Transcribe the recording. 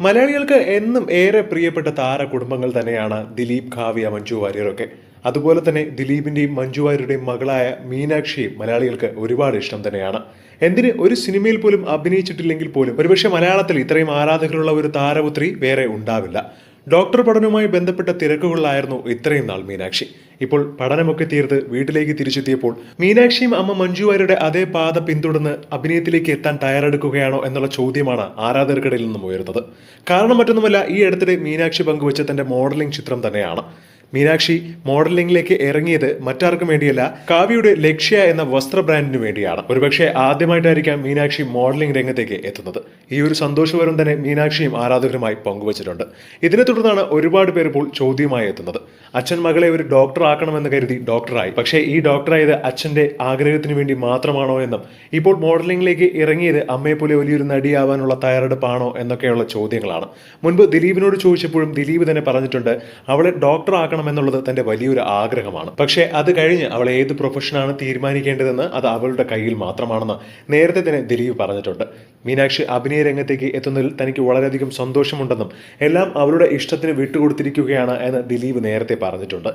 മലയാളികൾക്ക് എന്നും ഏറെ പ്രിയപ്പെട്ട താര കുടുംബങ്ങൾ തന്നെയാണ് ദിലീപ് കാവ്യ മഞ്ജു വാര്യരൊക്കെ അതുപോലെ തന്നെ ദിലീപിന്റെയും മഞ്ജു വാര്യരുടെയും മകളായ മീനാക്ഷിയും മലയാളികൾക്ക് ഒരുപാട് ഇഷ്ടം തന്നെയാണ്. എന്തിന് ഒരു സിനിമയിൽ പോലും അഭിനയിച്ചിട്ടില്ലെങ്കിൽ പോലും ഒരുപക്ഷെ മലയാളത്തിൽ ഇത്രയും ആരാധകരുള്ള ഒരു താരപുത്രി വേറെ ഉണ്ടാവില്ല. ഡോക്ടർ പഠനവുമായി ബന്ധപ്പെട്ട തിരക്കുകളിലായിരുന്നു ഇത്രയും നാൾ മീനാക്ഷി. ഇപ്പോൾ പഠനമൊക്കെ തീർത്ത് വീട്ടിലേക്ക് തിരിച്ചെത്തിയപ്പോൾ മീനാക്ഷിയും അമ്മ മഞ്ജു വാര്യരുടെ അതേ പാത പിന്തുടർന്ന് അഭിനയത്തിലേക്ക് എത്താൻ തയ്യാറെടുക്കുകയാണോ എന്നുള്ള ചോദ്യമാണ് ആരാധകർക്കിടയിൽ നിന്നും ഉയർന്നത്. കാരണം മറ്റൊന്നുമല്ല ഈ അടുത്തിടെ മീനാക്ഷി പങ്കുവച്ച തന്റെ മോഡലിംഗ് ചിത്രം തന്നെയാണ്. മീനാക്ഷി മോഡലിംഗിലേക്ക് ഇറങ്ങിയത് മറ്റാർക്കും വേണ്ടിയല്ല കാവ്യയുടെ ലക്ഷ്യ എന്ന വസ്ത്ര ബ്രാൻഡിനു വേണ്ടിയാണ്. ഒരുപക്ഷെ ആദ്യമായിട്ടായിരിക്കാം മീനാക്ഷി മോഡലിംഗ് രംഗത്തേക്ക് എത്തുന്നത്. ഈ ഒരു സന്തോഷവരം തന്നെ മീനാക്ഷിയും ആരാധകരുമായി പങ്കുവച്ചിട്ടുണ്ട്. ഇതിനെ തുടർന്നാണ് ഒരുപാട് പേർ ഇപ്പോൾ ചോദ്യമായി എത്തുന്നത്. അച്ഛൻ മകളെ ഒരു ഡോക്ടർ ആക്കണമെന്ന് കരുതി ഡോക്ടറായി പക്ഷേ ഈ ഡോക്ടറായത് അച്ഛന്റെ ആഗ്രഹത്തിന് വേണ്ടി മാത്രമാണോ എന്നും ഇപ്പോൾ മോഡലിംഗിലേക്ക് ഇറങ്ങിയത് അമ്മയെ പോലെ വലിയൊരു നടിയാവാനുള്ള തയ്യാറെടുപ്പാണോ എന്നൊക്കെയുള്ള ചോദ്യങ്ങളാണ്. മുൻപ് ദിലീപിനോട് ചോദിച്ചപ്പോഴും ദിലീപ് തന്നെ പറഞ്ഞിട്ടുണ്ട് അവളെ ഡോക്ടർ ആക്കണമെന്നുള്ളത് തന്റെ വലിയൊരു ആഗ്രഹമാണ്. പക്ഷേ അത് കഴിഞ്ഞ് അവൾ ഏത് പ്രൊഫഷനാണ് തീരുമാനിക്കേണ്ടതെന്ന് അത് അവളുടെ കയ്യിൽ മാത്രമാണെന്ന് നേരത്തെ തന്നെ ദിലീപ് പറഞ്ഞിട്ടുണ്ട്. മീനാക്ഷി അഭിനയ രംഗത്തേക്ക് എത്തുന്നതിൽ തനിക്ക് വളരെയധികം സന്തോഷമുണ്ടെന്നും എല്ലാം അവളുടെ ഇഷ്ടത്തിന് വിട്ടുകൊടുത്തിരിക്കുകയാണ് എന്ന് ദിലീപ് നേരത്തെ പറഞ്ഞിട്ടുണ്ട്.